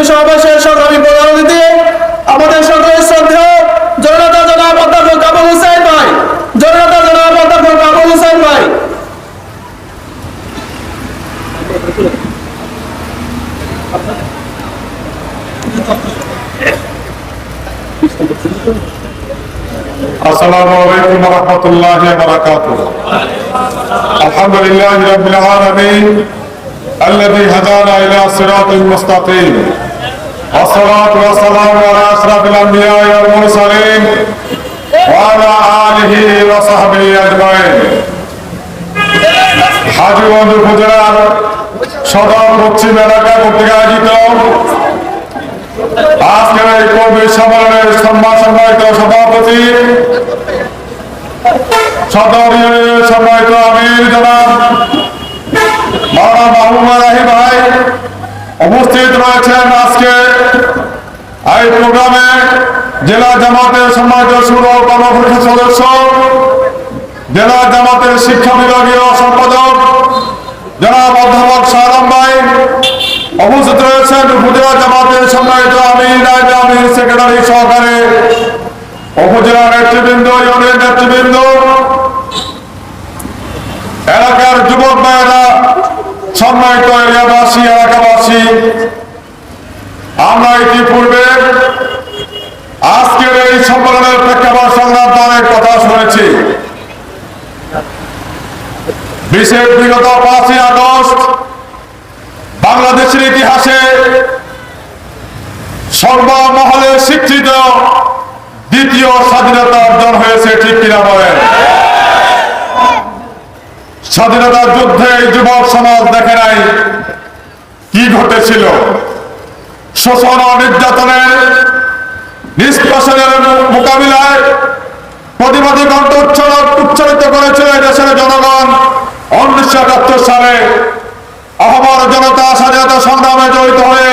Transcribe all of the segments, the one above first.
কর্মী সমাবেশের সংগ্রামী প্রধান অতিথি আমাদের সকলের শ্রদ্ধেয় জননেতা জনাব অধ্যাপক আবুল হুসাইন ভাই জননেতা জনাব অধ্যাপক আবুল হুসাইন ভাই السلام عليكم ورحمة الله وبركاته الحمد لله رب العالمين الذي هدانا إلى صراط مستقيم والصلاة والسلام على أشرف الأنبياء والمرسلين وعلى آله وصحبه أجمعين হাজিগঞ্জ উপজেলার সদর পশ্চিম এলাকা কর্তৃক আয়োজিত আজকের এই কর্মী সম্মেলনের সম্মান সম্মানিত সভাপতি সদর ইউনিয়নের সম্মানিত আমির জনাব মাওলানা মাহমুদ রাহি ভাই উপস্থিত রয়েছেন আজকে এই প্রোগ্রামে জেলা জামাতের সম্মানিত সুর কর্মপরিষদ সদস্য, জেলা জামাতের শিক্ষা বিভাগীয় সম্পাদক জনাব অধ্যাপক শাহরাম ভাই। উপস্থিত রয়েছেন উপজেলা জামাতের সম্মানিত আমির আমির সেক্রেটারি সহকারে উপজেলা নেতৃবৃন্দ, ইউনিয়ন নেতৃবৃন্দ এলাকার যুবক ভাইয়েরা সম্মানিত এলাকাবাসী এলাকাবাসী, আমরা ইতিপূর্বে আজকের এই সম্মেলনের প্রেক্ষাপট সংক্রান্ত অনেক কথা শুনেছি। বিশেষ বিগত পাঁচই আগস্ট বাংলাদেশের ইতিহাসে সর্বমহলে স্বীকৃত দ্বিতীয় স্বাধীনতা অর্জন হয়েছে ঠিক কিনা বলেন স্বাধীনতার যুদ্ধে যুবক সমাজ দেখে নাই। কি ঘটেছিল? শোষণ নির্যাতনের নিষ্কাশনের মোকাবিলায় প্রতিবাদী কণ্ঠ উচ্চারিত করেছিল দেশের জনগণ। উনিশশো একাত্তর সালে আহ্বান জনতা স্বাধীনতা সংগ্রামে জড়িত হয়ে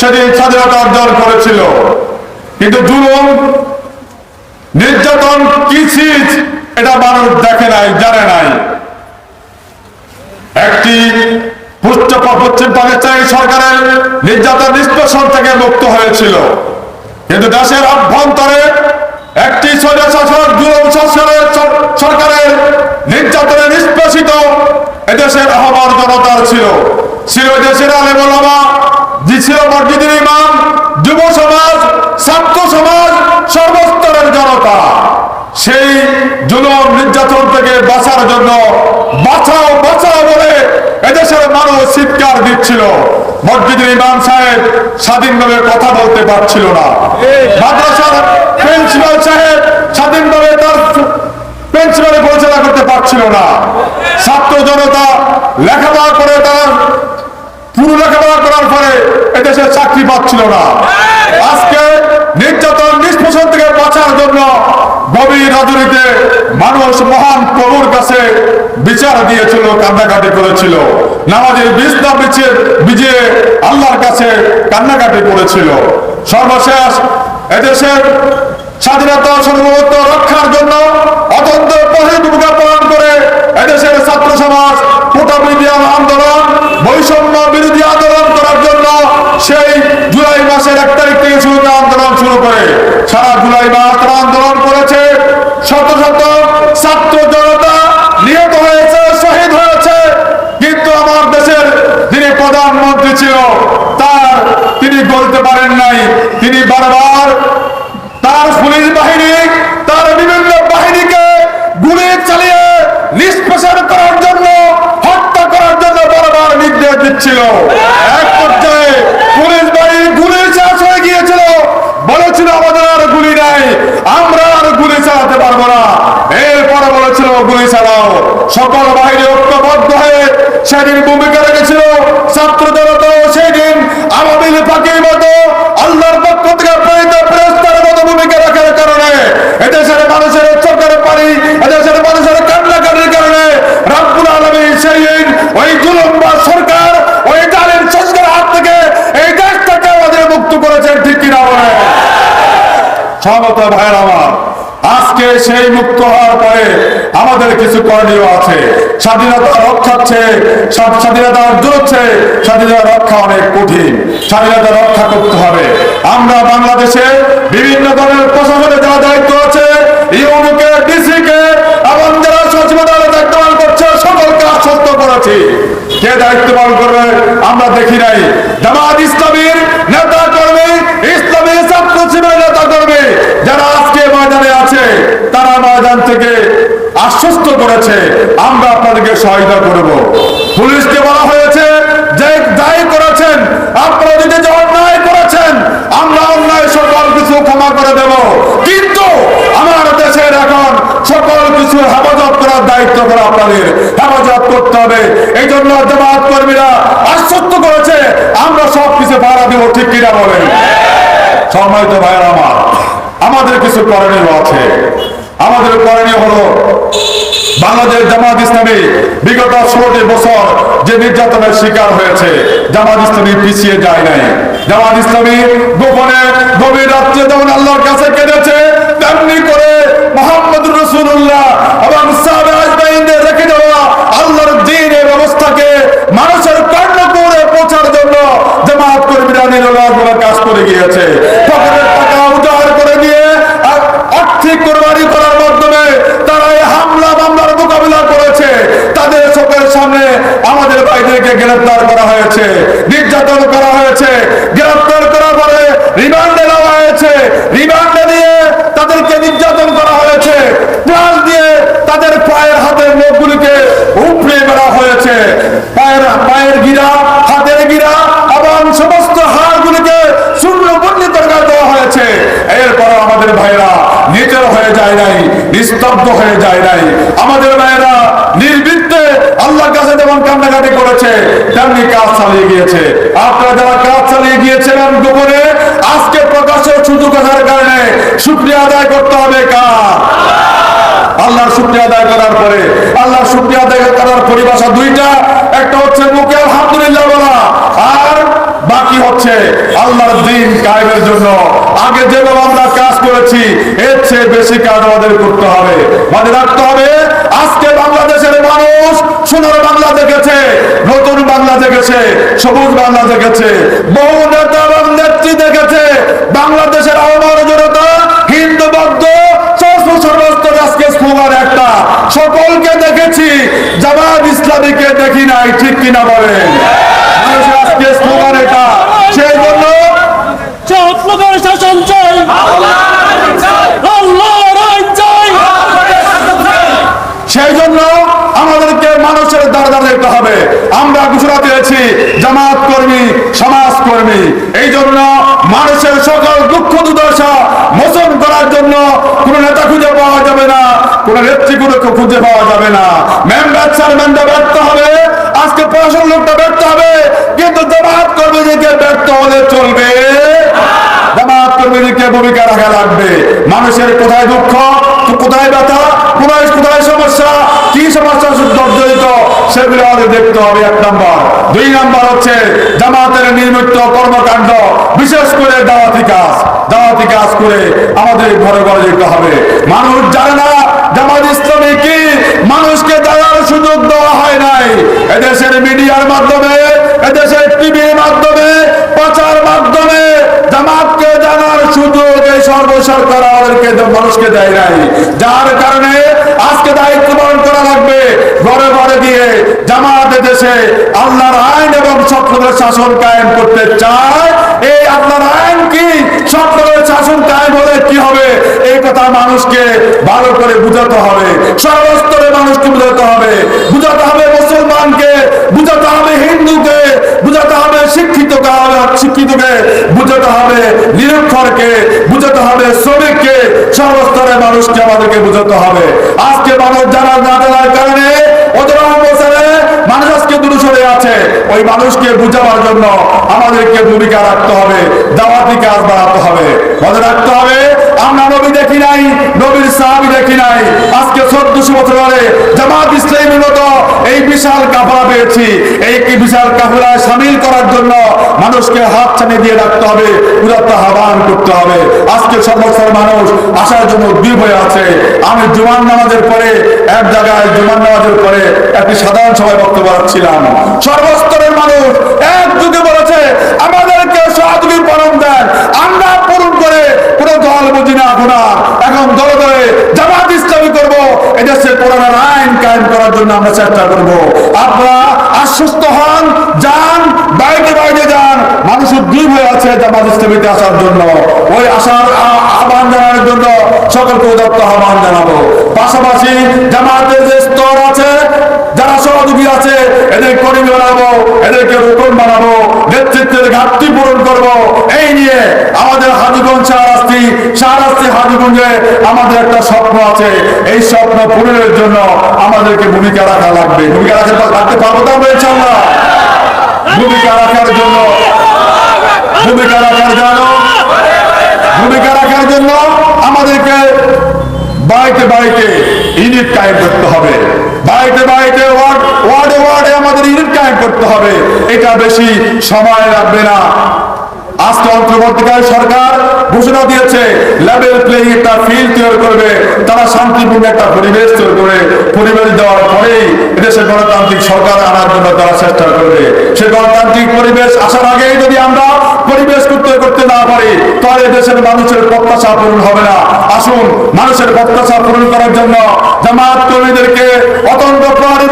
সেদিন স্বাধীনতা অর্জন করেছিল। কিন্তু জুলুম, নির্যাতন কি চিজ এটা মানুষ দেখে নাই, জানে নাই। একটি পুষ্ট পশ্চিম পাকিস্তানি সরকারের নির্যাতন, নিষ্পেষণ থেকে মুক্ত হয়েছিল। কিন্তু দেশের অভ্যন্তরে একটি স্বৈরশাসক জুলুম শাসনের সরকারের নির্যাতনে নিষ্পেষিত এদেশের আহ্বান জনতার ছিল। ছিল দেশের আলেমা ছিল মসজিদের ইমাম, যুব সমাজ, ছাত্র সমাজ, সর্বস্তরের জনতা। সেই জুলুম, নির্যাতন থেকে বাঁচার জন্য বাঁচাও বাঁচাও বলে এদেশের মানুষ চিৎকার দিচ্ছিল। মসজিদের ইমাম সাহেব স্বাধীনভাবে কথা বলতে পারছিল না। মাদ্রাসার প্রিন্সিপাল সাহেব স্বাধীনভাবে তার প্রিন্সিপালে পরিচালনা করতে পারছিল না। ছাত্র জনতা লেখাপড়া করে তার, পুরো লেখাপড়া করার পরে এদেশে চাকরি পাচ্ছিল না। আজকে নির্যাতন নিষ্পোষণ থেকে বাঁচার জন্য গভীর রজনীতে মানুষ মহান প্রভুর কাছে বিচার দিয়েছিল, কান্নাকাটি করেছিল। নামাজের বিছনা বিছিয়ে বিজিয়ে আল্লাহর কাছে কান্নাকাটি করেছিল। সর্বশেষ এদেশের স্বাধীনতা সার্বভৌমত্ব রক্ষার জন্য অত্যন্ত প্রহরী ভূমিকা পালন করে এদেশের ছাত্র সমাজ কোটা বিরোধী আন্দোলন, বৈষম্য বিরোধী আন্দোলন করার জন্য সেই জুলাই মাসের এক তারিখ থেকে শুরু আন্দোলন শুরু করে। সারা জুলাই মাস তারা আন্দোলন করেছে। শত শত ছাত্র জনতা নিহত হয়েছে শহীদ হয়েছে কিন্তু আমার দেশের যিনি প্রধানমন্ত্রী ছিল তার তিনি বলতে পারেন নাই তিনি বারবার তার পুলিশ বাহিনী তার বিভিন্ন বাহিনীকে গুলি চালিয়ে নিষ্পেষণ করার জন্য হত্যা করার জন্য বারবার দিচ্ছিল এক পর্যায়ে পুলিশ বাড়ি গুলি শেষ হয়ে গিয়েছিল। বলেছিল, আমাদের আর গুলি নাই। আমরা আর গুলি চালাতে পারব না। এরপরে বলেছিল, গুলি চালাও। সকল বাহিনী ঐক্যবদ্ধ হয়ে সেদিন ভূমিকা রেখেছিল ছাত্র জনতাও সেদিন আওয়ামী পাখির মতো আল্লাহর পক্ষ থেকে প্রেরিত ফেরেশতার মতো ভূমিকা রাখার কারণে এদেশের মানুষের চোখের পানি এদেশের মানুষের কান্নাকাটির কারণে রাব্বুল আলামিন সেই দিন ওই জুলুমবা সরকার ওই জালিম সরকারের হাত থেকে এই দেশটাকে আমাদের মুক্ত করেছেন ঠিক কিনা বলে সহমত ভাইয়ের আমার। আজকে সেই মুক্ত হওয়ার পরে আমাদের কিছু করণীয় আছে। স্বাধীনতা রক্ষাচ্ছে স্বাধীনতা স্বাধীনতা রক্ষা অনেক কঠিন। স্বাধীনতা রক্ষা করতে হবে। আমরা বাংলাদেশে বিভিন্ন ধরনের প্রশাসনে যারা দায়িত্ব আছে, ইউনুকে, ডিসিকে, এবং যারা দায়িত্ব করছে, সকলকে আশ্বস্ত করেছি। কে দায়িত্ব পালন করবে, আমরা দেখি নাই। জামাত নেতা কর্মী ইসলামী ছাত্র শিবিরের নেতা কর্মী যারা আজকে ময়দানে আছে ময়দান থেকে আশ্বস্ত করেছে, আমরা আপনাদেরকে সহায়তা করব। পুলিশকে বলা হয়েছে যে দায়ী করেছেন, আপনারা যদি যে অন্যায় করেছেন, আমরা অন্যায় সকল কিছু ক্ষমা করে দেব। কিন্তু আমার দেশের এখন সকল কিছু হেফাজত করার দায়িত্ব করে আপনাদের হেফাজত করতে হবে। এই জন্য জামাত কর্মীরা আশ্বস্ত করেছে, আমরা সব কিছু ভাড়া দেবো, ঠিক কিনা বলেন? সম্মানিত ভাইয়ের আমার, আমাদের কিছু করণীয় আছে। আমাদের করণীয় হলো বাংলাদেশ জামাত ইসলামী বিগত ষোলোটি বছর যে নির্যাতনের শিকার হয়েছে, জামাত ইসলামী পিছিয়ে যায় নাই। জামাত ইসলামী গোপনে গভীর রাত্রে যেমন আল্লাহর কাছে কেঁদেছে, তেমনি করে মোহাম্মদ রসুল্লাহ এবং আজমাইনদের রেখে দেওয়া আল্লাহর দিনের ব্যবস্থাকে মানুষের কর্ণকুরে পৌঁছার জন্য জামাত কর্মীরা নিরলসভাবে কাজ করে গিয়েছে। সামনে আমাদের ভাইদেরকে গ্রেফতার করা হয়েছে, নির্যাতন করা হয়েছে। গ্রেফতার করার পরে রিমান্ডে নেওয়া হয়েছে। রিমান্ডে নিয়ে তাদেরকে নির্যাতন করা হয়েছে। প্লাস দিয়ে তাদের পায়ের হাতের নখগুলিকে উপড়ে বেড়া হয়েছে। পায়ের পায়ের গিরা, হাতের গিরা, এবং সমস্ত হাড়গুলিকে শূন্য করে দেওয়া হয়েছে। এরপর আমাদের ভাইরা নিজের হয়ে যায় নাই, নিস্তব্ধ হয়ে যায় নাই। আমাদের ভাইরা নির্বৃত্তে আল্লাহর কাছে যেমন কান্নাকাটি করেছে তেমনি কাজ চালিয়ে গিয়েছে। আপনারা যারা কাজ চালিয়ে গিয়েছিলেন গোপনে, আজকে প্রকাশ্যে সুযোগ আসার কারণে শুক্রিয়া আদায় করতে হবে কার? আল্লাহর শুক্রিয়া আদায় করার পরে, আল্লাহর শুক্রিয়া আদায় করার পরিভাষা দুইটা, একটা হচ্ছে মুখে আলহামদুলিল্লাহ বলা, আর বাকি হচ্ছে আল্লাহর দিন কায়েমের জন্য। আগে যেভাবে আমরা কাজ করেছি, এর চেয়ে বেশি কাজ আমাদের করতে হবে। মনে রাখতে হবে, আজকে বাংলাদেশের মানুষ সোনার বাংলা দেখেছে দেখেছে সবুজ বাংলা দেখেছে বহু নেতা এবং নেত্রী দেখেছে বাংলাদেশের আহ্বান জনতা, হিন্দু বৌদ্ধ একটা। সকলকে দেখেছি, জামাত ইসলামীকে দেখি নাই, ঠিক কিনা বলেন মানুষের আজকে স্লোগান এটা সেই জন্য চট্টগ্রাম শাসন চাই আল্লাহর আইন চাই সেই জন্য আমাদেরকে মানুষের দ্বারা দেখতে হবে। আমরা ঘোষণা দিয়েছি, জামাত কর্মী, সমাজ কর্মী। এই জন্য মানুষের সকল দুঃখ দুর্দশা মোচন করার জন্য কোন নেতা খুঁজে পাওয়া যাবে না, কোন নেত্রীগুলোকে খুঁজে পাওয়া যাবে না। মেম্বার চেয়ারম্যানটা ব্যর্থ হবে, আজকে প্রশাসন লোকটা ব্যর্থ হবে, কিন্তু জামাত কর্মীদেরকে ব্যর্থ হলে চলবে। কর্মীদেরকে ভূমিকা রাখা লাগবে। মানুষের কোথায় দুঃখ, কোথায় ব্যথা, কোথায় কোথায় সমস্যা, কি সমস্যা জর্জরিত সেগুলো আমাদের দেখতে হবে এক নম্বর। দুই নম্বর হচ্ছে জামাতের নির্মিত কর্মকাণ্ড, বিশেষ করে দাওয়াতি কাজ। দাওয়াতি কাজ করে আমাদের ঘরে ঘরে যেতে হবে। মানুষ জানে না জামাত ইসলামী কি, মানুষকে জানার সুযোগ দেওয়া হয় নাই। এদেশের মিডিয়ার মাধ্যমে, এদেশের টিভির মাধ্যমে প্রচার মাধ্যমে জামাতকে জানার সুযোগ আইন শাসন কায়েম করতে চায়। এই আইন কি? সকলের শাসন কায়েম হলে কি হবে? এই কথা মানুষকে ভালো করে বুঝাতে হবে। সর্বস্তরে মানুষকে বুঝাতে হবে। বুঝাতে হবে মুসলমানকে বুঝাতে হবে হিন্দুকে বুঝাতে হবে শিক্ষিতকে শিক্ষিতকে বুঝাতে হবে নিরক্ষরকে বুঝাতে হবে শ্রমিককে সর্বস্তরে মানুষকে আমাদেরকে বুঝাতে হবে। আজকে মানুষ যারা না জানার কারণে মানুষ আজকে সরে আছে ওই মানুষকে বুঝাবার জন্য আমাদেরকে ভূমিকা রাখতে হবে, দাওয়াতি কাজ বাড়াতে হবে। মনে রাখতে হবে, আমরা নবী দেখি নাই, নবীর সাহাবি দেখি নাই। আজকে চোদ্দশো বছর ধরে জামাত ইসলামী এই বিশাল কাফলা পেয়েছি। এই বিশাল কাফলায় সামিল করার জন্য মানুষকে হাত ছানি দিয়ে রাখতে হবে, উদাত্ত আহ্বান করতে হবে। আজকে সর্বস্তর মানুষ আসার জন্য উদ্বীপ হয়ে আছে। আমি জুমান নামাজের পরে, এক জায়গায় জুমান নামাজের পরে একটি সাধারণ সভায় বক্তব্য রাখছিলাম। সর্বস্তরের মানুষ এক যুগে বলেছে, আমাদেরকে সহযোগী পরম দেন। আমরা পূরণ করে কোনো দল বুঝি না আপনার চেষ্টা করব। আপনারা আশ্বস্ত হন, যান, বাইরে বাইরে যান। মানুষ উদ্গ্রীব হয়ে আছে জামাত ইসলামীতে আসার জন্য। ওই আসার আহ্বান জানানোর জন্য সকলকে উদত্ত আহ্বান জানাব। পাশাপাশি জামাতের যে স্তর আছে যারা আছে এদের কর্মী বানাবো, এদেরকে রোকন বানাবো, নেতৃত্বের ঘাটতি পূরণ করব। এই নিয়ে আমাদের হাজুগঞ্জ শাহরাস্তি শাহরাস্তি হাজুগঞ্জে আমাদের একটা স্বপ্ন আছে। এই স্বপ্ন পূরণের জন্য আমাদেরকে ভূমিকা রাখা লাগবে। ভূমিকা রাখতে রাখতে পারব তো আমরা ইনশাল্লাহ ভূমিকা রাখার জন্য, ভূমিকা রাখার জন্য, ভূমিকা রাখার জন্য আমাদেরকে বাড়িতে বাড়িতে ইউনিট কায়েম করতে হবে। বাড়িতে বাড়িতে ওয়ার্ড, ওয়ার্ডে ওয়ার্ডে আমাদের ইউনিট কায়েম করতে হবে। এটা বেশি সময় লাগবে না। আজকে অন্তর্বর্তীকালীন সরকার ঘোষণা দিয়েছে লেভেল প্লেইং একটা ফিল্ড তৈরি করবে, তারা শান্তিপূর্ণ একটা পরিবেশ তৈরি করে পরিবেশ দেওয়ার পরেই এদেশে গণতান্ত্রিক সরকার আনার জন্য তারা চেষ্টা করবে। সে গণতান্ত্রিক পরিবেশ আসার আগেই যদি আমরা পরিবেশ করতে করতে না পারি, তাহলে দেশের মানুষের প্রত্যাশা পূরণ হবে না। আসুন, মানুষের প্রত্যাশা পূরণ করার জন্য জামাত কর্মীদেরকে অতন্ত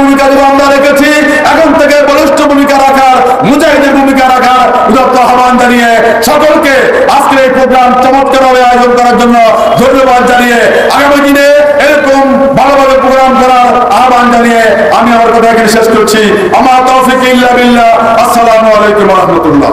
ভূমিকা যেমন আমরা রেখেছি এখন থেকে বলিষ্ঠ ভূমিকা রাখার মুজাহিদের ভূমিকা রাখার উদত্ত আহ্বান জানিয়ে সকলকে আজকের এই প্রোগ্রাম চমৎকারভাবে আয়োজন করার জন্য ধন্যবাদ জানিয়ে আগামী দিনে এরকম ভালো ভালো প্রোগ্রাম করার আহ্বান জানিয়ে আমি আমার কথা এখানে শেষ করছি। আমার তৌফিক ইল্লা আসসালামু আলাইকুম রহমতুল্লাহ।